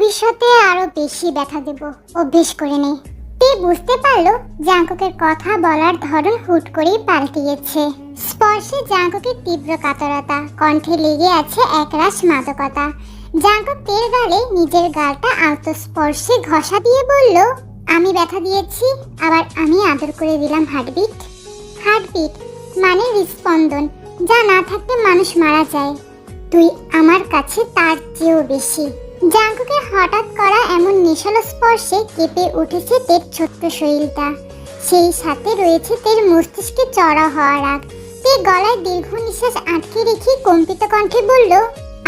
ভবিষ্যতে আরও বেশি ব্যথা দেব। অভ্যেস করে নে। তে বুঝতে পারল জাঙ্কুকের কথা বলার ধরন হুট করেই পাল্টে গেছে স্পর্শে জাঙ্কুকের তীব্র কাতরতা, কণ্ঠে লেগে আছে একরাশ মাদকতা। জাঙ্কুক তের গালে নিজের গালটা আলতো স্পর্শে ঘষা দিয়ে বলল, আমি ব্যথা দিয়েছি, আবার আমি আদর করে দিলাম হার্টবিট। হার্টবিট মানে হৃস্পন্দন যা না থাকলে মানুষ মারা যায়। তুই আমার কাছে তার চেয়েও বেশি। জাঙ্কুকের হঠাৎ করা এমন নেশালো স্পর্শে কেঁপে উঠেছে তের ছোট্ট শরীরটা। সেই সাথে রয়েছে তের মস্তিষ্কে চড়া হওয়ার আগ। তে গলায় দীর্ঘ নিঃশ্বাস আটকে রেখে কম্পিত কণ্ঠে বলল,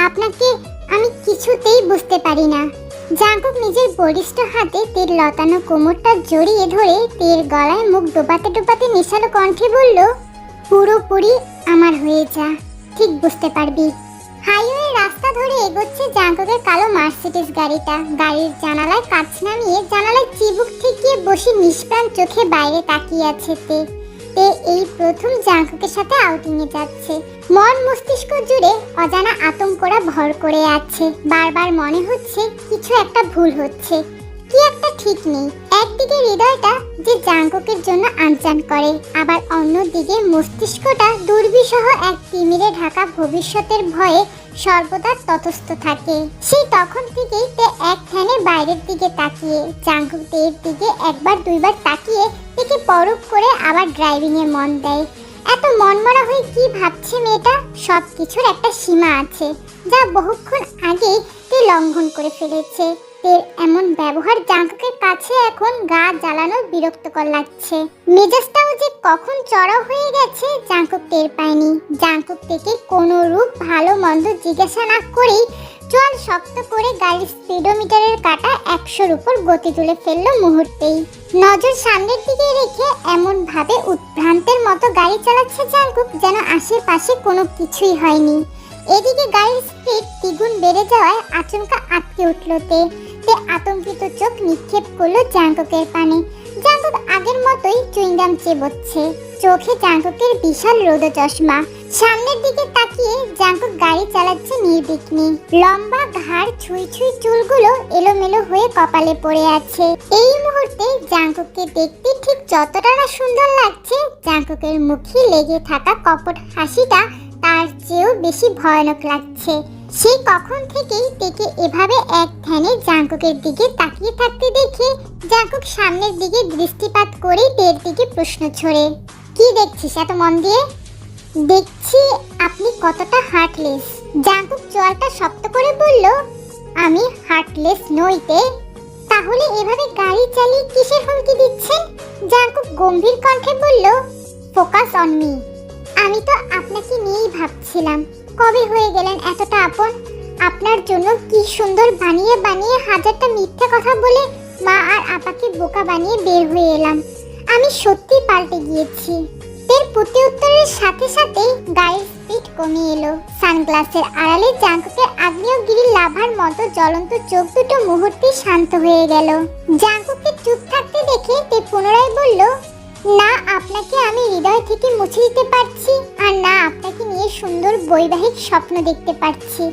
আপনাকে আমি কিছুতেই বুঝতে পারি না। জাঙ্কুক নিজের বরিষ্ঠ হাতে তের লতানো কোমরটা জড়িয়ে ধরে তের গলায় মুখ ডোবাতে ডোবাতে নেশালো কণ্ঠে বলল, পুরোপুরি আমার হয়ে যা, ঠিক বুঝতে পারবি। হাইওয়ে ধরে এগোচ্ছে জাঙ্কুকের কালো মার্সিডিস গাড়িটা। গাড়ির জানালায় কাঁচ নামিয়ে জানালায় চিবুক ঠেকিয়ে বসে নিষ্প্রাণ চোখে বাইরে তাকিয়ে আছে তে। তে এই প্রথম জাঙ্কুকের সাথে আউটিংয়ে যাচ্ছে। মন মস্তিষ্ক জুড়ে অজানা আতঙ্করা ভর করে আছে। বারবার মনে হচ্ছে কিছু একটা ভুল হচ্ছে। কি একটা ঠিক নেই। একদিকে হৃদয়টা যে জাঙ্কুকের জন্য আনচান করে, আবার অন্যদিকে মস্তিষ্কটা দুর্বিসহ এক তিমিরে ঢাকা ভবিষ্যতের ভয়ে সর্বদা তটস্থ থাকে। সেই তখন থেকেই তে এক ধ্যানে বাইরের দিকে তাকিয়ে, জাঙ্কুক তের দিকে একবার দুইবার তাকিয়ে থেকে পরখ করে আবার ড্রাইভিং এ মন দেয়। এত মনমরা হয়ে কি ভাবছে মেয়েটা? সব কিছুর একটা সীমা আছে, যা বহুক্ষণ আগেই তে লঙ্ঘন করে ফেলেছে। এমন ব্যবহার জাঙ্কুকের কাছে এখন গা জ্বালানো বিরক্তকর লাগছে। মেজাজটাও যে কখন চড়া হয়ে গেছে জাঙ্কুক টের পায়নি। জাঙ্কুক থেকে কোনো রূপ ভালো মন্দ জিজ্ঞাসা না করেই চোয়াল শক্ত করে গাড়ির স্পিডোমিটারের কাটা একশোর উপর গতি তুলে ফেলল মুহূর্তেই। নজর সামনের দিকে রেখে এমন ভাবে উদ্ভ্রান্তের মতো গাড়ি চালাচ্ছে জাঙ্কুক যেন আশেপাশে কোনো কিছুই হয়নি। এদিকে গাড়ির স্পিড দ্বিগুণ বেড়ে যাওয়ায় আচমকা আটকে উঠল তে। তে আতঙ্কিত চোখ নিক্ষেপ করল জাঙ্ককের পানে। জাঙ্কক আগের মতোই চুইংগাম চেবোচ্ছে। চোখে জাঙ্ককের বিশাল রোদ চশমা। সামনের দিকে তাকিয়ে জাঙ্কক গাড়ি চালাচ্ছে নির্বিঘ্নে। লম্বা ঘাড় ছুঁই ছুঁই চুলগুলো এলোমেলো হয়ে কপালে পড়ে আছে। এই মুহূর্তে জাঙ্কুককে দেখতে ঠিক যতটা না সুন্দর লাগছে জাঙ্ককের মুখে লেগে থাকা কপট হাসিটা তার চেয়েও বেশি ভয়ানক লাগছে। সেই কখন থেকেই তেকে এভাবে এক ধ্যানে জাঙ্কুকের দিকে তাকিয়ে থাকতে দেখে জাঙ্কুক সামনের দিকে দৃষ্টিপাত করে তের দিকে প্রশ্ন ছড়ে, কি দেখছিস এত মন দিয়ে? দেখছি আপনি কতটা হার্টলেস জাঙ্কুক চোয়ালটা শক্ত করে বলল, আমি হার্টলেস নইতে তাহলে এভাবে গাড়ি চালিয়ে কিসের হুমকি দিচ্ছেন? জাঙ্কুক গম্ভীর কণ্ঠে বলল ফোকাস অন মি আমি তো আপনাকে নিয়েই ভাবছিলাম। কবে হয়ে গেলেন এতটা আপন? আপনার জন্য কি সুন্দর বানিয়ে বানিয়ে হাজারটা মিথ্যা কথা বলে মা আর আপাকে বোকা বানিয়ে বের হয়ে এলাম। আমি সত্যি পাল্টে গিয়েছি। এর প্রতি উত্তরের সাথে সাথে গাড়ির স্পিড কমে এলো। সানগ্লাসের আড়ালে জাঙ্কুকের আগ্নেয়গিরি লাভার মতো জ্বলন্ত চোখ দুটো মুহূর্তে শান্ত হয়ে গেল। জাঙ্কুকে চুপ থাকতে দেখে তে পুনরায় বলল না, আপনাকে আমি হৃদয় থেকে মুছে দিতে পারছি আর না, আপনাকে নিয়ে সুন্দর বৈবাহিক স্বপ্ন দেখতে পারছি।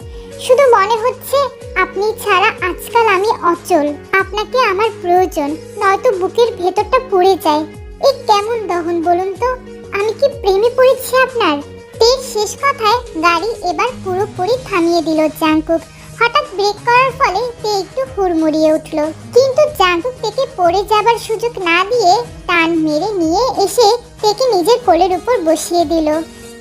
শুধু মনে হচ্ছে আপনি ছাড়া আজকাল আমি অচল। আপনাকে আমার প্রয়োজন, নয়তো বুকের ভেতরটা পড়ে যায়। এই কেমন দহন বলুন তো? আমি কি প্রেমে পড়েছি আপনার? তের শেষ কথায় গাড়ি এবার পুরোপুরি থামিয়ে দিল জাঙ্কুক হঠাৎ ব্রেক করার ফলে তে একটু হুড়মুড়িয়ে উঠল। কিন্তু জাঙ্কুক থেকে পড়ে যাবার সুযোগ না দিয়ে টান মেরে নিয়ে এসে তেকে নিজের কোলের উপর বসিয়ে দিল।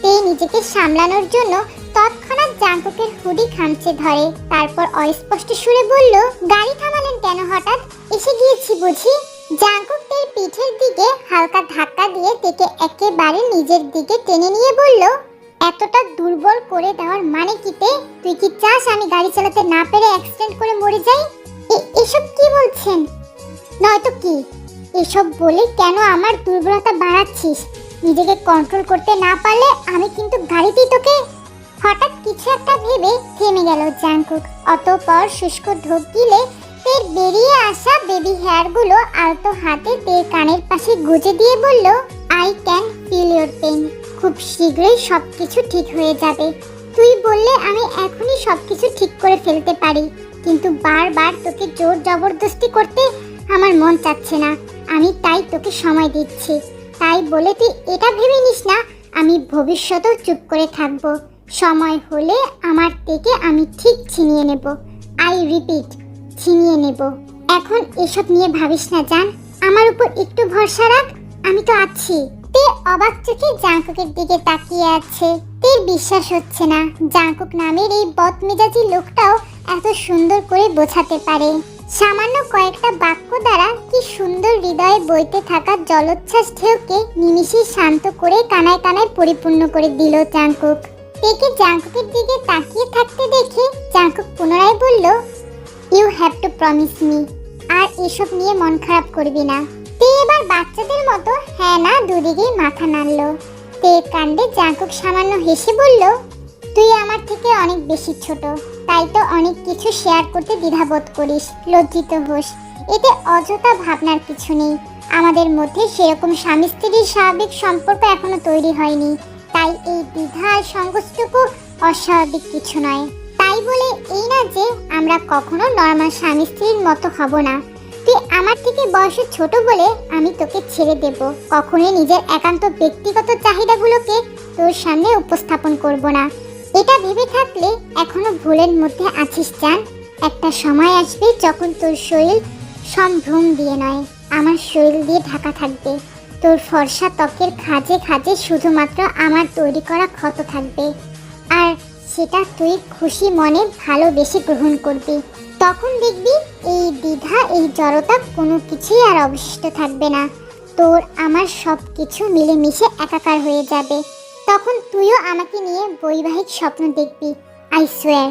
তে নিজেকে সামলানোর জন্য তৎক্ষণাৎ জাঙ্কুকের হুডি খামচে ধরে। তারপর অস্পষ্ট সুরে বলল, গাড়ি থামালেন কেন হঠাৎ? এসে গিয়েছি বুঝি? জাঙ্কুক পিঠের দিকে হালকা ধাক্কা দিয়ে তেকে একেবারে নিজের দিকে টেনে নিয়ে বলল এতটা দুর্বল করে দেওয়ার মানে কি তে? তুই কি চাস আমি গাড়ি চালাতে না পেরে অ্যাক্সিডেন্ট করে মরে যাই? এসব কি বলছেন? নয়তো কি? এসব বলে কেন আমার দুর্বলতা বাড়াচ্ছিস? নিজেকে কন্ট্রোল করতে না পারলে আমি কিন্তু গাড়িতেই তোকে। হঠাৎ কিছু একটা ভেবে থেমে গেল জাঙ্কুক অতপর শুষ্ক ঢোক গিলে তের বেরিয়ে আসা বেবি হেয়ারগুলো আলতো হাতে তের কানের পাশে গুজে দিয়ে বলল I can feel your pain খুব শীঘ্রই সব কিছু ঠিক হয়ে যাবে। তুই বললে আমি এখনই সব কিছু ঠিক করে ফেলতে পারি। কিন্তু বারবার তোকে জোর জবরদস্তি করতে আমার মন চাচ্ছে না। আমি তাই তোকে সময় দিচ্ছি। তাই বলে তুই এটা ভেবে নিস না, আমি ভবিষ্যতেও চুপ করে থাকব। সময় হলে আমার থেকে আমি ঠিক ছিনিয়ে নেব। আই রিপিট ছিনিয়ে নেব। এখন এসব নিয়ে ভাবিস না, জান। আমার উপর একটু ভরসা রাখ, আমি তো আছি। তে অবাক চোখে জাঙ্কুকের দিকে তাকিয়ে আছে। তের বিশ্বাস হচ্ছে না। জাঙ্কুক নামের এই বদমেজাজি লোকটাও এত সুন্দর করে বোঝাতে পারে। সামান্য কয়েকটা বাক্য দ্বারা কি সুন্দর হৃদয়ে বইতে থাকা জলোচ্ছ্বাস ঢেউকে নিমিষে শান্ত করে কানায় কানায় পরিপূর্ণ করে দিল জাঙ্কুক। তেকে জাঙ্কুকের দিকে তাকিয়ে থাকতে দেখে জাঙ্কুক পুনরায় বলল you have to promise me আর এসব নিয়ে মন খারাপ করবি না। বাচ্চাদের মতো হ্যাঁ না দুদিকেই মাথা নাড়ল। তে কাণ্ডে জাঙ্কুক সামান্য হেসে বলল, তুই আমার থেকে অনেক বেশি ছোট, তাই তো অনেক কিছু শেয়ার করতে দ্বিধাবোধ করিস, লজ্জিত হোস। এতে অযথা ভাবনার কিছু নেই। আমাদের মধ্যে সেরকম স্বামী স্ত্রীর স্বাভাবিক সম্পর্ক এখনও তৈরি হয়নি, তাই এই দ্বিধা আর সংকোচটুকু অস্বাভাবিক কিছু নয়। তাই বলে এই না যে আমরা কখনো নর্মাল স্বামী স্ত্রীর মতো হব না। তুই আমার থেকে বয়সে ছোট বলে আমি তোকে ছেড়ে দেব, কখনোই নিজের একান্ত ব্যক্তিগত চাহিদাগুলোকে তোর সামনে উপস্থাপন করব না। এটা ভেবে থাকলে এখনও ভুলের মধ্যে আছিস, জান। একটা সময় আসবে যখন তোর শরীর সম্ভ্রম দিয়ে নয়, আমার শরীর দিয়ে ঢাকা থাকবে। তোর ফর্সা ত্বকের খাজে খাজে শুধুমাত্র আমার তৈরি করা ক্ষত থাকবে। আর সেটা তুই খুশি মনে ভালোবেসে গ্রহণ করবি। তখন দেখবি এই দ্বিধা, এই জড়তা কোনো কিছুই আর অবশিষ্ট থাকবে না। তোর আমার সব কিছু মিলেমিশে একাকার হয়ে যাবে। তখন তুইও আমাকে নিয়ে বৈবাহিক স্বপ্ন দেখবি আই সোয়ার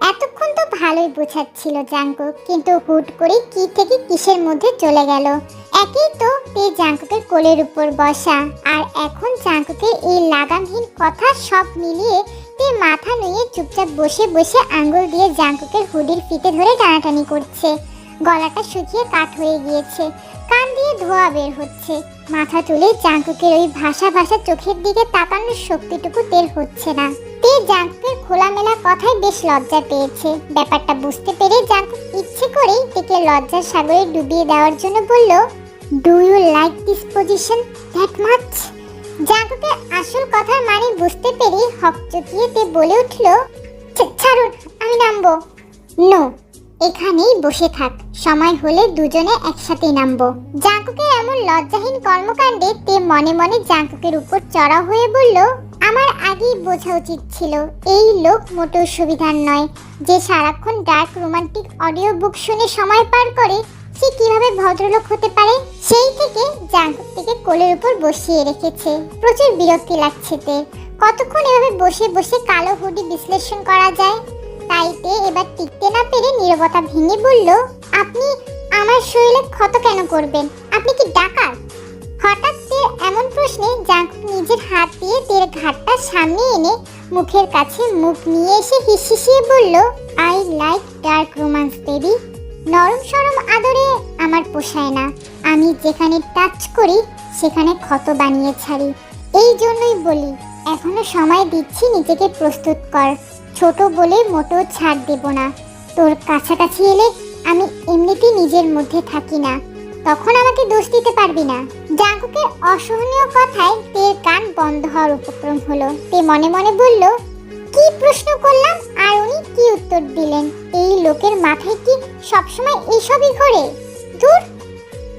এতক্ষণ তো ভালোই বোঝাচ্ছিল জাঙ্কু, কিন্তু হুট করে কি থেকে কিসের মধ্যে চলে গেল? একই তো তে জাঙ্কুকের কোলের উপর বসা। আর এখন জাঙ্কুকের এই লাগামহীন কথা সব মিলিয়ে মাথা নুয়ে চুপচাপ বসে বসে আঙ্গুল দিয়ে জাঙ্কুকের হুডির ফিতে ধরে টানাটানি করছে। গলাটা শুকিয়ে কাঠ হয়ে গিয়েছে। কান দিয়ে ধোয়া বের হচ্ছে। মাথা তুলে জাঙ্কুকের ওই ভাষা ভাষা চোখের দিকে তাকানোর শক্তিটুকু তের হচ্ছে না। তে জাঙ্কুকের খোলামেলা কথায় বেশ লজ্জা পেয়েছে। ব্যাপারটা বুঝতে পেরে জাঙ্কুক ইচ্ছে করেই তেকে লজ্জার সাগরে ডুবিয়ে দেওয়ার জন্য বলল do you like this position that much জাঙ্কুকের আসল কথার মানে বুঝতে পেরে হক চকিয়ে তে বলে উঠল, "ছা- ছাড়ুন, আমি নামবো। নো, এখানেই বসে থাক, সময় হলে দুজনে একসাথেই নামবো। জাঙ্কুকের এমন লজ্জাহীন কর্মকাণ্ডে তে মনে মনে জাঙ্কুকের উপর চড়া হয়ে বলল, আমার আগেই বোঝা উচিত ছিল, এই লোক মোটেও সুবিধার নয়। যে সারাক্ষণ ডার্ক রোমান্টিক অডিও বুক শুনে সময় পার করে সে কীভাবে ভদ্রলোক হতে পারে, সেই থেকে জাঙ্কুক কোলের উপর বসিয়ে রেখেছে। প্রচুর বিরক্তি লাগছে তে কতক্ষণ এভাবে বসে বসে কালো হুডি বিশ্লেষণ করা যায়? তাইতে এবার টিকতে না পেরে নীরবতা ভেঙে বলল, আপনি আমার শরীরে ক্ষত কেন করবেন? আপনি কি ডাকাত? হঠাৎ তের এমন প্রশ্নে জাঙ্কুক নিজের হাত দিয়ে তের ঘাটটা সামনে এনে মুখের কাছে মুখ নিয়ে এসে হিসিয়ে বলল I like dark romance baby নরম সরম আদরে আমার পোষায় না। আমি যেখানে টাচ করি, সেখানে ক্ষত বানিয়ে ছাড়ি। এই জন্যই বলি, এখনও সময় দিচ্ছি নিজেকে প্রস্তুত কর। ছোট বলে মোটেও ছাড় দেব না। তোর কাছাকাছি এলে আমি এমনিতেই নিজের মধ্যে থাকি না। তখন আমাকে দোষ দিতে পারবি না। জাঙ্কুকের অসহনীয় কথায় তের কান বন্ধ হওয়ার উপক্রম হলো। তে মনে মনে বলল কি প্রশ্ন করলাম আর উনি কি উত্তর দিলেন? এই লোকের মাথায় কি সবসময় এইসবই ঘোরে? দূর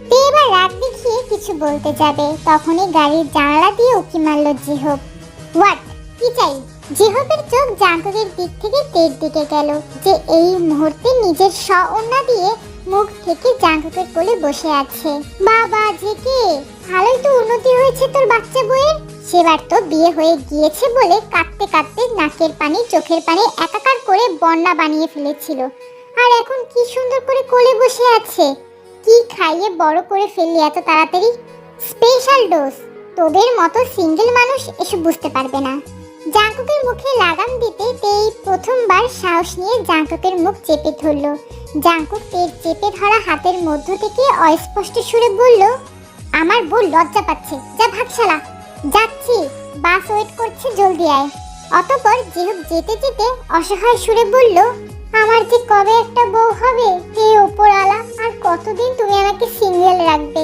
তে এবার রাগ দেখিয়ে কিছু বলতে যাবে। তখনই গাড়ির জানালা দিয়ে উকি মারল জিহব। হোয়াট? কি চাই? জিহবের চোখ জাঙ্কুকের দিক থেকে তের দিকে গেল যে এই মুহূর্তে নিজের স্ব দিয়ে মুখ থেকে জাঙ্কুকের কোলে বসে আছে। বাবা জেকে ভালোই তো উন্নতি হয়েছে তোর বাচ্চা বইয়ের। সেবার তো বিয়ে হয়ে গিয়েছে বলে কাঁদতে কাঁদতে নাকের পানি, চোখের পানি একাকার করে বন্যা বানিয়ে ফেলেছিল। আর এখন কি সুন্দর করে কোলে বসে আছে। কি খাইয়ে বড় করে ফেললি এত তাড়াতাড়ি? Special dose. তোদের মতো সিঙ্গেল মানুষ এসব বুঝতে পারবে না। জাঙ্কুকের মুখে লাগাম দিতে তেই প্রথমবার সাহস নিয়ে জাঙ্কুকের মুখ চেপে ধরল। জাঙ্কুক তের চেপে ধরা হাতের মধ্য থেকে অস্পষ্ট সুরে বলল, আমার বউ লজ্জা পাচ্ছে। যা ভাগশালা যাচ্ছি, বাস ওয়েট করছে, জলদি আয়। অতপর যেহুক যেতে যেতে অসহায় সুরে বলল, আমার যে কবে একটা বউ হবে, হে ওপরওয়ালা, আর কতদিন তুমি আমাকে সিঙ্গেল রাখবে?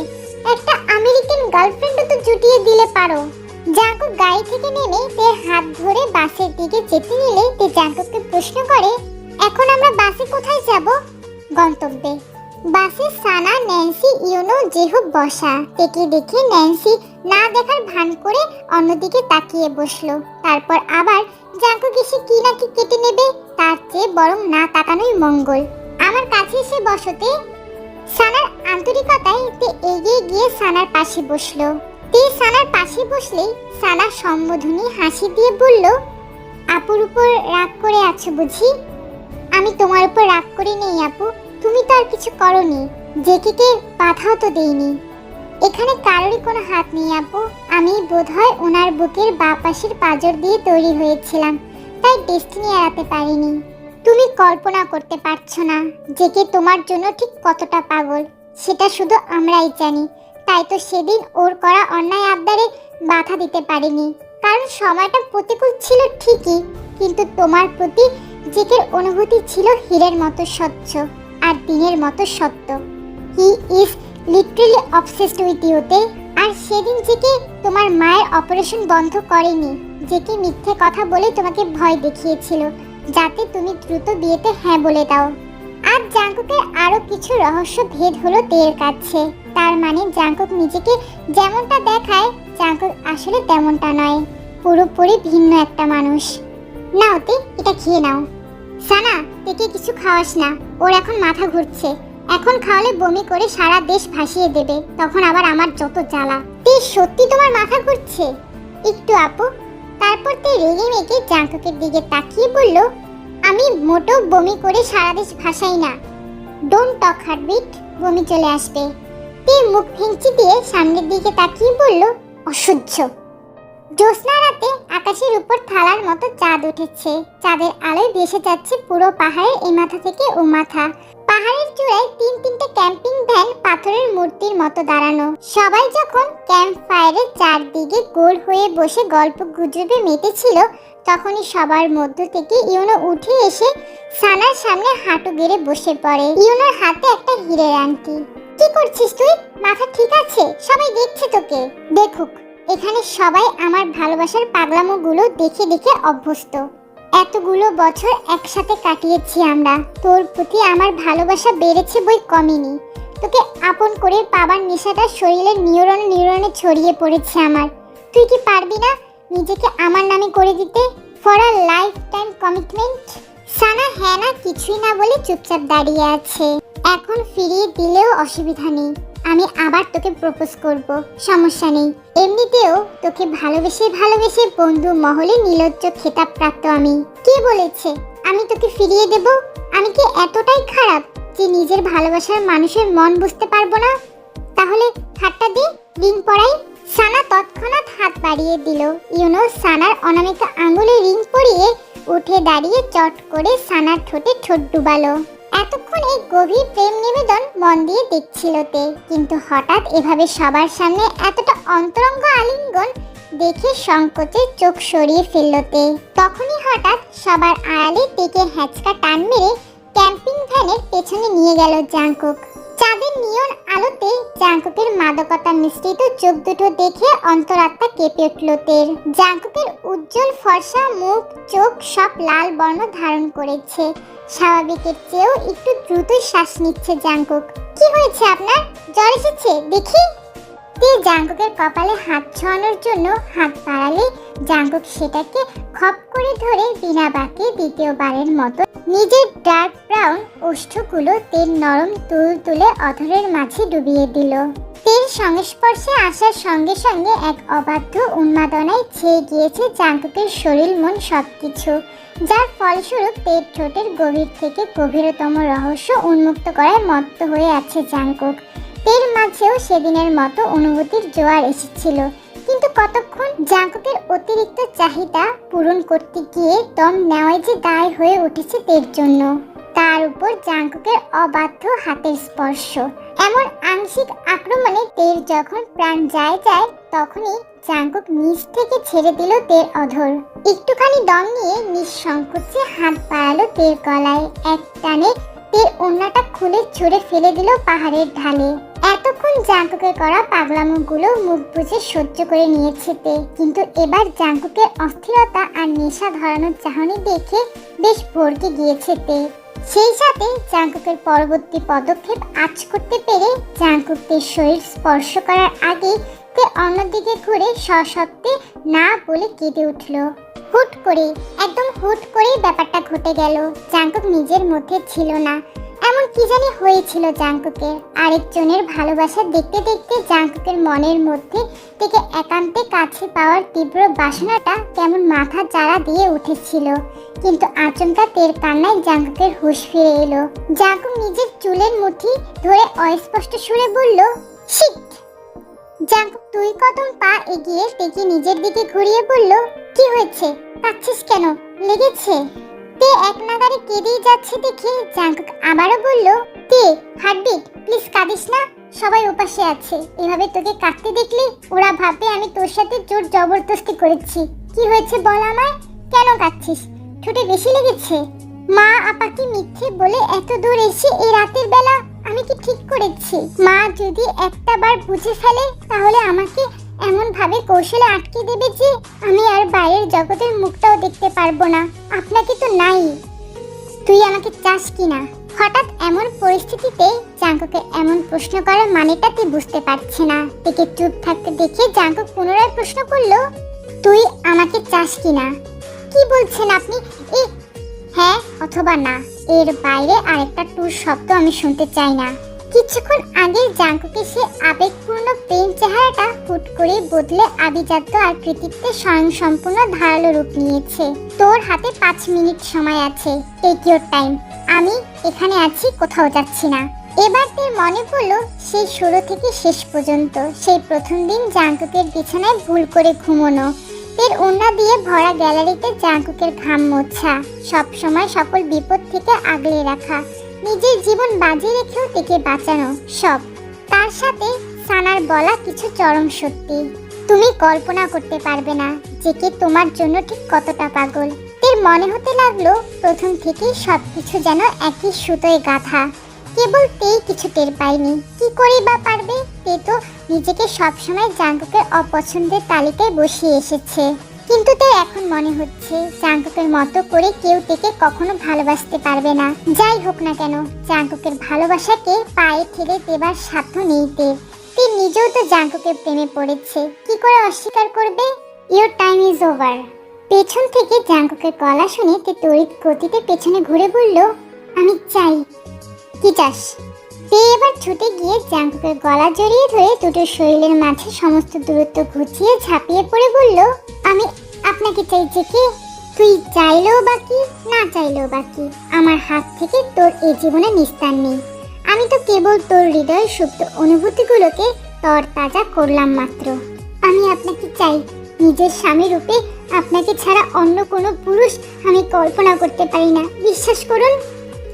একটা আমেরিকান গার্লফ্রেন্ডও তো জুটিয়ে দিলে পারো। জাঙ্কুক গাড়ি থেকে নেমে তে হাত ধরে বাসের দিকে যেতে নিলে তে জাঙ্কুককে প্রশ্ন করে, এখন আমরা বাসে কোথায় যাব? গন্তব্যে। বাসে সানা, ন্যান্সি, ইউনো, জেহুব, বসা। তেকে দেখে ন্যান্সি না দেখার ভান করে অন্যদিকে তাকিয়ে বসল। তারপর আবার জাঙ্কুক এসে কি না কি কেটে নেবে? তার চেয়ে বরং না তাকানোই মঙ্গল। আমার কাছে এসে বসতে সানার আন্তরিকতায় তে এগিয়ে গিয়ে সানার পাশে বসল। তে সানার পাশে বসলেই সানা সম্বোধনী হাসি দিয়ে বলল, আপুর উপর রাগ করে আছো বুঝি? আমি তোমার উপর রাগ করে নেই, আপু। তুমি তো আর কিছু করনি। জেকিকে বাধাও তো দেইনি। এখানে কারোরই কোনো হাত নেই আপু আমি বোধহয় ওনার বুকের বা পাশের পাঁজর দিয়ে তৈরি হয়েছিলাম, তাই ডেস্টিনি এড়াতে পারিনি। তুমি কল্পনা করতে পারছ না জেকে তোমার জন্য ঠিক কতটা পাগল। সেটা শুধু আমরাই জানি। তাই তো সেদিন ওর করা অন্যায় আবদারে বাধা দিতে পারিনি। কারণ সময়টা প্রতিকূল ছিল ঠিকই, কিন্তু তোমার প্রতি জেকের অনুভূতি ছিল হীরের মতো স্বচ্ছ। আর দিনের মতো সত্য। He is literally obsessed with ইউতে আর সেদিন জেকে তোমার মায়ের অপারেশন বন্ধ করেনি জেকে মিথ্যে কথা বলে তোমাকে ভয় দেখিয়েছিল, যাতে তুমি দ্রুত বিয়েতে হ্যাঁ বলে দাও। আর জাঙ্কুকের আরও কিছু রহস্য ভেদ হলো তের কাছে। তার মানে জাঙ্কুক নিজেকে যেমনটা দেখায়, জাঙ্কুক আসলে তেমনটা নয়। পুরোপুরি ভিন্ন একটা মানুষ। নাও তে, এটা খেয়ে নাও। সানা, তেকে কিছু খাওয়াস না। ওর এখন মাথা ঘুরছে। এখন খাওয়ালে বমি করে সারা দেশ ভাসিয়ে দেবে। তখন আবার আমার যত জ্বালা। তে, সত্যি তোমার মাথা ঘুরছে? একটু আপু। তারপর তে রেগে মেগে জাঙ্কুকের দিকে তাকিয়ে বলল, আমি মোটেও বমি করে সারা দেশ ভাসাই না। ডোন্ট টক হার্টবিট বমি চলে আসবে। তে মুখ ভেঙচি দিয়ে সামনের দিকে তাকিয়ে বলল, অসহ্য। জ্যোৎস্না রাতে আকাশের উপর থালার মতো চাঁদ উঠেছে। চাঁদের আলোয় ভেসে যাচ্ছে পুরো পাহাড়ের এ মাথা থেকে ও মাথা। পাহাড়ের চূড়ায় তিন তিনটে ক্যাম্পিং ভ্যান পাথরের মূর্তির মতো দাঁড়ানো। সবাই যখন ক্যাম্প ফায়ারের চারদিকে গোল হয়ে বসে গল্প গুজবে মেতেছিল, তখনই সবার মধ্য থেকে ইউনো উঠে এসে সানার সামনে হাঁটু গেড়ে বসে পড়ে। ইউনোর হাতে একটা হীরের আংটি। কি করছিস তুই? মাথা ঠিক আছে? সবাই দেখছে তোকে। দেখুক। এখানে সবাই আমার ভালোবাসার পাগলামোগুলো দেখে দেখে অভ্যস্ত। এতগুলো বছর একসাথে কাটিয়েছি আমরা। তোর প্রতি আমার ভালোবাসা বেড়েছে বই কমেনি। তোকে আপন করে পাবার নেশাটা শরীরের নিউরন নিউরনে ছড়িয়ে পড়েছে আমার। তুই কি পারবি না নিজেকে আমার নামে করে দিতে? For a lifetime commitment Sana হ্যাঁ না কিছুই না বলে চুপচাপ দাঁড়িয়ে আছে। এখন ফিরিয়ে দিলেও অসুবিধা নেই। আমি আবার তোকে প্রপোজ করব, সমস্যা নেই। এমনিতেও তোকে ভালোবেসে ভালোবেসে বন্ধু মহলে নীলজ্জ খেতাব প্রাপ্ত আমি। কে বলেছে? আমি তোকে ফিরিয়ে দেব? আমি কি এতটাই খারাপ যে নিজের ভালোবাসার মানুষের মন বুঝতে পারব না? তাহলে হাতটা দে, রিং পরাই। সানা তৎক্ষণাৎ হাত বাড়িয়ে দিল। ইউনো সানার অনামিকা আঙুলে রিং পরিয়ে উঠে দাঁড়িয়ে চট করে সানার ঠোঁটে ঠোঁট ডুবালো। এতক্ষণ এই গভীর প্রেম নিবেদন মন দিয়ে দেখছিল তে। কিন্তু হঠাৎ এভাবে সবার সামনে এতটা অন্তরঙ্গ আলিঙ্গন দেখে সংকোচে চোখ সরিয়ে ফেলল তে। তখনই হঠাৎ সবার আড়ালে তেকে হ্যাচকা টান মেরে ক্যাম্পিং ভ্যানের পেছনে নিয়ে গেল চাঁদের নিয়ন আলোতে জাঙ্কুকের মাদকতা মিশ্রিত চোখ দুটো দেখে অন্তরাত্মা কেঁপে উঠল তের। জাঙ্কুকের উজ্জ্বল ফর্সা মুখ, চোখ সব লাল বর্ণ ধারণ করেছে। স্বাভাবিকের চেয়েও একটু দ্রুত শ্বাস নিচ্ছে জাঙ্কুক। কি হয়েছে আপনার? জ্বর এসেছে, দেখি। তে জাঙ্কুকের কপালে হাত ছোঁয়ানোর জন্য হাত বাড়ালে জাঙ্কুক সেটাকে খপ করে ধরে বিনা বাকে দ্বিতীয়বারের মতো নিজের ডার্ক ব্রাউন ওষ্ঠগুলো তেল নরম তুল তুলে অধরের মাঝে ডুবিয়ে দিল। তেল সংস্পর্শে আসার সঙ্গে সঙ্গে এক অবাধ্য উন্মাদনায় ছেয়ে গিয়েছে জাঙ্কুকের শরীর, মন সবকিছু, যার ফলস্বরূপ পেট ঠোঁটের গভীর থেকে গভীরতম রহস্য উন্মুক্ত করায় মত্ত হয়ে আছে জাঙ্কুক। তের মাঝেও সেদিনের মতো অনুভূতির জোয়ার এসেছিল। কিন্তু কতক্ষণ জাঙ্কুকের অতিরিক্ত চাহিদা পূরণ করতে গিয়ে দম নেওয়াই যে দায় হয়ে উঠেছে তের জন্য। তার উপর জাঙ্কুকের অবাধ্য হাতের স্পর্শ। এমন আংশিক আক্রমণে তের যখন প্রাণ যায় যায়, তখনই জাঙ্কুক নিচ থেকে ছেড়ে দিল তের অধর। একটুখানি দম নিয়ে নিঃসংকোচে হাত বাড়ালো তের গলায়। এক টানে তের ওড়নাটা খুলে ফেলে দিল পাহাড়ের ঢালে। এতক্ষণ করা মুখ বুঝে সহ্য করে নিয়েছে তে। কিন্তু এবার জাঙ্কুকের অস্থিরতা আর নেশা ধরানোর চাহনি দেখে বেশ ভরকে গিয়েছে তে। সেই সাথে জাঙ্কুকের পরবর্তী পদক্ষেপ আজ করতে পেরে জাঙ্কুকের শরীর স্পর্শ করার আগে তে অন্যদিকে ঘুরে সশব্দে না বলে কেঁদে উঠল। হুট করে, একদম হুট করেই ব্যাপারটা ঘটে গেল। জাঙ্কুক নিজের মধ্যে ছিল না। এমন কি জানি হয়েছিল জাঙ্কুকের আরেকজনের ভালোবাসা দেখতে দেখতে জাঙ্কুকের মনের মধ্যে থেকে একান্তে কাছে পাওয়ার তীব্র বাসনাটা কেমন মাথা চাড়া দিয়ে উঠেছিল। কিন্তু আচমকা তের কান্নায় জাঙ্কুকের হুঁশ ফিরে এলো। জাঙ্কুক নিজের চুলের মুঠি ধরে অস্পষ্ট সুরে বলল শিট জাঙ্কুক দুই কদম পা এগিয়ে তেকে নিজের দিকে ঘুরিয়ে বলল, কি হয়েছে? কাচ্ছিস কেন? লেগেছে? তে এক নাগারে কেঁদেই যাচ্ছে দেখে জাঙ্কুক আবারও বলল, তে, হার্টবিট, প্লিজ কাঁদিস না, সবাই ওপাশে আছে। এভাবে তোকে কাঁদতে দেখলে ওরা ভাববে আমি তোর সাথে জোর জবরদস্তি করেছি। কি হয়েছে বল আমায়? কেন কাঁদছিস? ঠোঁটে বেশি লেগেছে? মা আপাকে মিথ্যে বলে এত দূর এসে এই রাতের বেলা আমি কি ঠিক করেছি? মা যদি একটা বার বুঝে ফেলে, তাহলে আমাকে এমন ভাবে কৌশলে আটকে দেবে যে আমি আর বাইরের জগতের মুখটাও দেখতে পারব না। আপনাকে তো নাই। তুই আমাকে চাস কি না হঠাৎ এমন পরিস্থিতিতে জাঙ্কুকে এমন প্রশ্ন করার মানেটা তুই বুঝতে পারছি না। তেকে চুপ থাকতে দেখে জাঙ্কুক পুনরায় প্রশ্ন করল, তুই আমাকে চাস কি না কি বলছেন আপনি? এ হ্যাঁ অথবা না। এর বাইরে আরেকটা টুর শব্দ আমি শুনতে চাই না। কিছুক্ষণ আগে জাঙ্কুকে সে আবেগপূর্ণ প্রেম চেহারাটা হুট করে বদলে আভিজাত্য আর কৃতিত্বে স্বয়ংসম্পূর্ণ ধারালো রূপ নিয়েছে। তোর হাতে পাঁচ মিনিট সময় আছে। টেক ইউর টাইম আমি এখানে আছি, কোথাও যাচ্ছি না। এবার তোর মনে পড়ল সেই শুরু থেকে শেষ পর্যন্ত। সেই প্রথম দিন জাঙ্কুকের বিছানায় ভুল করে ঘুমোনো। এর ওড়না দিয়ে ভরা গ্যালারিতে জাঙ্কুকের ঘাম মোছা। সব সময় সকল বিপদ থেকে আগলে রাখা। নিজের জীবন বাজি রেখেও তেকে বাঁচানো সব। তার সাথে সানার বলা কিছু চরম সত্যি। তুমি কল্পনা করতে পারবে না যে কে তোমার জন্য ঠিক কতটা পাগল। এর মনে হতে লাগল প্রথম থেকেই সবকিছু যেন একই সুতোয় গাঁথা। কেবল তেই কিছু টের পায়নি। কি করে বা পারবে? তে তো নিজেকে সবসময় জাঙ্কুকের অপছন্দের তালিকায় বসিয়ে এসেছে। কিন্তু তার এখন মনে হচ্ছে জাঙ্কুকের মতো করে কেউ তেকে কখনো ভালোবাসতে পারবে না। যাই হোক না কেন, জাঙ্কুকের ভালোবাসাকে পায়ে ঠেলে দেবার সাধ্য নেই তে নিজেও তো জাঙ্কুকের প্রেমে পড়েছে। কি করে অস্বীকার করবে? Your time is over. পেছন থেকে জাঙ্কুকের গলা শুনে তে তড়িৎ গতিতে পেছনে ঘুরে বলল, আমি চাই কি চাস তে এবার ছুটে গিয়ে জাঙ্কুকের গলা জড়িয়ে ধরে দুটো শরীরের মাঝে সমস্ত দূরত্ব ঘুচিয়ে ঝাঁপিয়ে পড়ে বলল, আমি আপনাকে চাই যে কি? তুই চাইলেও বাকি না চাইলেও বাকি আমার হাত থেকে তোর এই জীবনে নিস্তার নেই। আমি তো কেবল তোর হৃদয়ের সুপ্ত অনুভূতিগুলোকে তর তাজা করলাম মাত্র। আমি আপনাকে চাই, নিজের স্বামী রূপে আপনাকে ছাড়া অন্য কোনো পুরুষ আমি কল্পনা করতে পারি না। বিশ্বাস করুন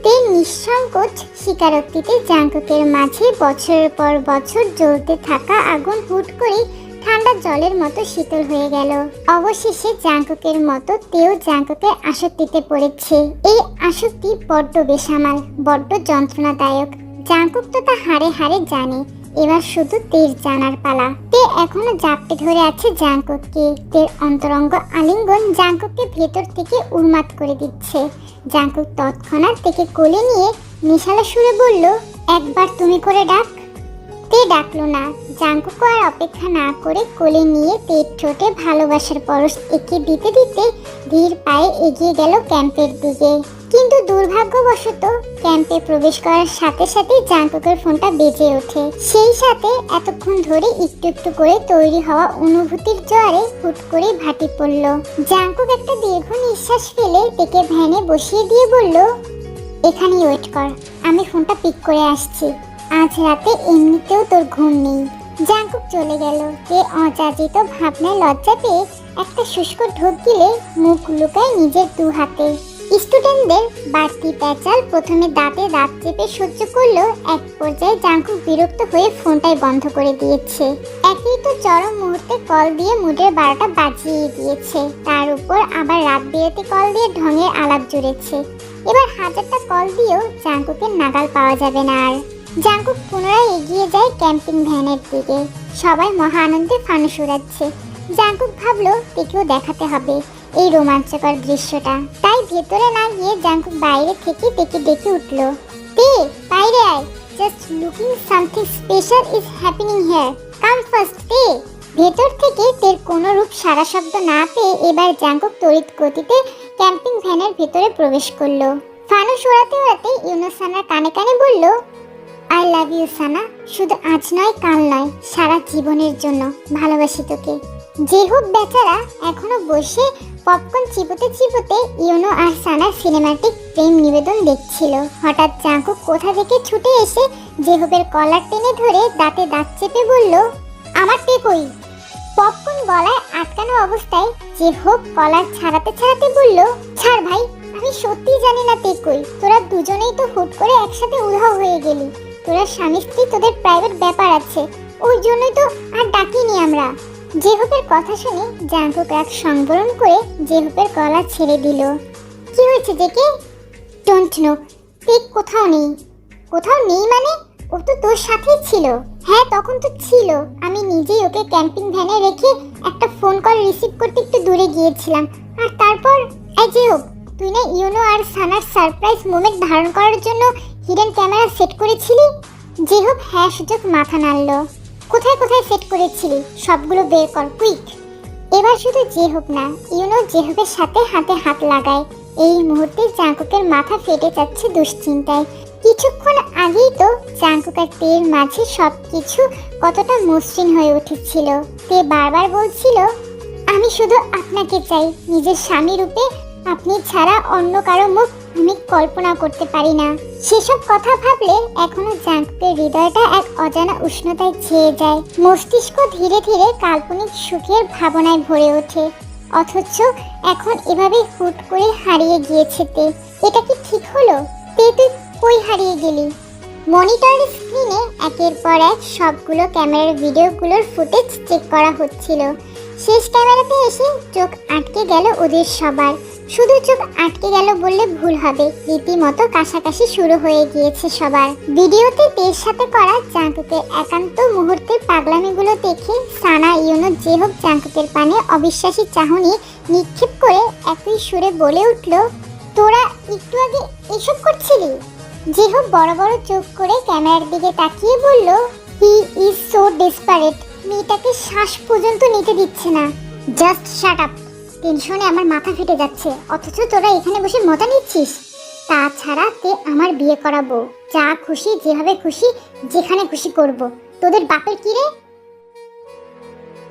তে নিঃসংকোচ স্বীকারোক্তিতে জাঙ্কুকের মাঝে বছরের পর বছর জ্বলতে থাকা আগুন হুট করে ঠান্ডা জলের মতো শীতল হয়ে গেল। অবশেষে জাঙ্কুকের মতো তেও জাঙ্কুকের আসক্তিতে পড়েছে। এই আসক্তি বড্ড বেসামাল, বড্ড যন্ত্রণাদায়ক। জাঙ্কুক তো তা হাড়ে হাড়ে জানে। এবার শুধু তের জানার পালা। তে এখনও জাপটে ধরে আছে জাঙ্কুককে। তের অন্তরঙ্গ আলিঙ্গন জাঙ্কুককে ভেতর থেকে উন্মাদ করে দিচ্ছে। জাঙ্কুক তৎক্ষণাৎ থেকে কোলে নিয়ে মিশালা সুরে বলল, একবার তুমি করে ডাক। তে ডাকলো না। জাঙ্কুকও আর অপেক্ষা না করে কোলে নিয়ে তের ঠোঁটে ভালোবাসার পরশ এঁকে দিতে দিতে ধীর পায়ে এগিয়ে গেল ক্যাম্পের দিকে। কিন্তু দুর্ভাগ্যবশত ক্যাম্পে প্রবেশ করার সাথে সাথে জাঙ্কুকের ফোনটা বেজে ওঠে। সেই সাথে এতক্ষণ ধরে একটু একটু করে তৈরি হওয়া অনুভূতির জোয়ারে হুট করে ভাটি পড়ল। জাঙ্কুক একটা দীর্ঘ নিঃশ্বাস ফেলে তেকে ভ্যানে বসিয়ে দিয়ে বলল, এখানেই ওয়েট কর, আমি ফোনটা পিক করে আসছি। আজ রাতে এমনিতেও তোর ঘুম নেই। জাঙ্কুক চলে গেল। তে অযাচিত ভাবনায় লজ্জা পেয়ে একটা শুষ্ক ঢোক দিলে মুখ লুকায় নিজের দু হাতে স্টুডেন্টদের বাড়তি প্যাচাল প্রথমে দাঁতে দাঁত চেপে সহ্য করলেও এক পর্যায়ে জাঙ্কুক বিরক্ত হয়ে ফোনটাই বন্ধ করে দিয়েছে। একই তো চরম মুহূর্তে কল দিয়ে মুডের বারোটা বাজিয়ে দিয়েছে। তার উপর আবার রাত বিরতি কল দিয়ে ঢঙের আলাপ জুড়েছে। এবার হাজারটা কল দিয়েও জাঙ্কুকের নাগাল পাওয়া যাবে না আর। জাঙ্কুক পুনরায় এগিয়ে যায় ক্যাম্পিং ভ্যানের দিকে। সবাই মহা আনন্দে ফানুস উড়াচ্ছে জাঙ্কুক ভাবলো দেখাতে হবে। এই রোমাঞ্চকর দৃশ্যটা। তাই ভেতরে না গিয়ে জাঙ্কুক বাইরে থেকে তেকে ডেকে উঠল। তে, বাইরে আয়। Just looking something special is happening here come first Tae. ভেতর থেকে তের কোনো রূপ, সারা শব্দ না পেয়ে এবার জাঙ্কুক তড়িৎ গতিতে ক্যাম্পিং ভ্যানের ভেতরে প্রবেশ করল। ফানুস ওড়াতে ওড়াতে ইউনুসানার কানে কানে বলল আই লাভ ইউ সানা। শুধু আজ নয়, কাল নয়। সারা জীবনের জন্য ভালোবাসি তোকে। যে হোক বেচারা এখনও বসে পপকর্ন চিবোতে চিবোতে ইউনো আর সানার সিনেমাটিক প্রেম নিবেদন দেখছিল। হঠাৎ চাঁকু কোথা থেকে ছুটে এসে জেহবের কলার টেনে ধরে দাঁতে দাঁত চেপে বলল, আমার তে কই? পপকর্ন গলায় আটকানো অবস্থায় জেহব কলার ছাড়াতে ছাড়াতে বলল, ছাড় ভাই, আমি সত্যি জানি না তে কই। তোরা দুজনেই তো হুট করে একসাথে উধাও হয়ে গেলি। তোরা স্বামী স্ত্রী তোদের প্রাইভেট ব্যাপার আছে। ওই জন্যই তো আর ডাকিনি আমরা। জেহুপের কথা শুনে জাঙ্কুক এক সংবরণ করে জেহুপের গলা ছেড়ে দিল। কি হয়েছে জেকে ডোন্ট নো ঠিক কোথাও নেই। কোথাও নেই মানে? ও তো তোর সাথেই ছিল। হ্যাঁ তখন তো ছিল। আমি নিজেই ওকে ক্যাম্পিং ভ্যানে রেখে একটা ফোন কল রিসিভ করতে একটু দূরে গিয়েছিলাম। আর তারপর, এই হোক তুই না ইউনো আর সানার সারপ্রাইজ মোমেন্ট ধারণ করার জন্য হিডেন ক্যামেরা সেট করেছিলি? হোক হ্যাঁ সূচক মাথা নাড়ল। কোথায় কোথায় সেট করেছিলি? সবগুলো বের কর, কুইক। এবার শুধু যে হোক না, ইউনো জেহবের সাথে হাতে হাত লাগায়। এই মুহূর্তে চাঙ্কুকের মাথা ফেটে যাচ্ছে দুশ্চিন্তায়। কিছুক্ষণ আগেই তো চাঙ্কুক আর তের মাঝে সব কিছু কতটা মসৃণ হয়ে উঠেছিল। তে বারবার বলছিল, আমি শুধু আপনাকে চাই, নিজের স্বামী রূপে আপনি ছাড়া অন্য কারও মুখ আমি কল্পনা করতে পারি না। সেসব কথা ভাবলে এখনও জাঙ্কুকের হৃদয়টা এক অজানা উষ্ণতায় ছেয়ে যায়। মস্তিষ্ক ধীরে ধীরে কাল্পনিক সুখের ভাবনায় ভরে ওঠে। অথচ এখন এভাবে হুট করে হারিয়ে গিয়েছে তে এটা কি ঠিক হলো? তে তুই কই হারিয়ে গেলি? মনিটর স্ক্রিনে একের পর এক সবগুলো ক্যামেরার ভিডিওগুলোর ফুটেজ চেক করা হচ্ছিল। শেষ ক্যামেরাতে এসে চোখ আটকে গেল ওদের সবার। শুধু চোখ আটকে গেল বললে ভুল হবে। রীতিমতো কাশাকাশি শুরু হয়ে গিয়েছে সবার। ভিডিওতে তের সাথে করা জাঙ্কুকের একান্ত মুহূর্তের পাগলামিগুলো দেখে সানা, ইউনো যে হোক জাঙ্কুকের পানে অবিশ্বাসী চাহনি নিক্ষেপ করে একই সুরে বলে উঠল, তোরা একটু আগে এসব করছিলি? যে হোক বড় বড় চোখ করে ক্যামেরার দিকে তাকিয়ে বলল, হি ইজ সো ডেসপারেট। মেয়েটাকে শ্বাস পর্যন্ত নিতে দিচ্ছে না। জাস্ট শাট আপ টেনশনে আমার মাথা ফেটে যাচ্ছে। অথচ তোরা এখানে বসে মজা নিচ্ছিস। তাছাড়া তে আমার বিয়ে করাবো। যা খুশি, যেভাবে খুশি, যেখানে খুশি করব। তোদের বাপের কি রে?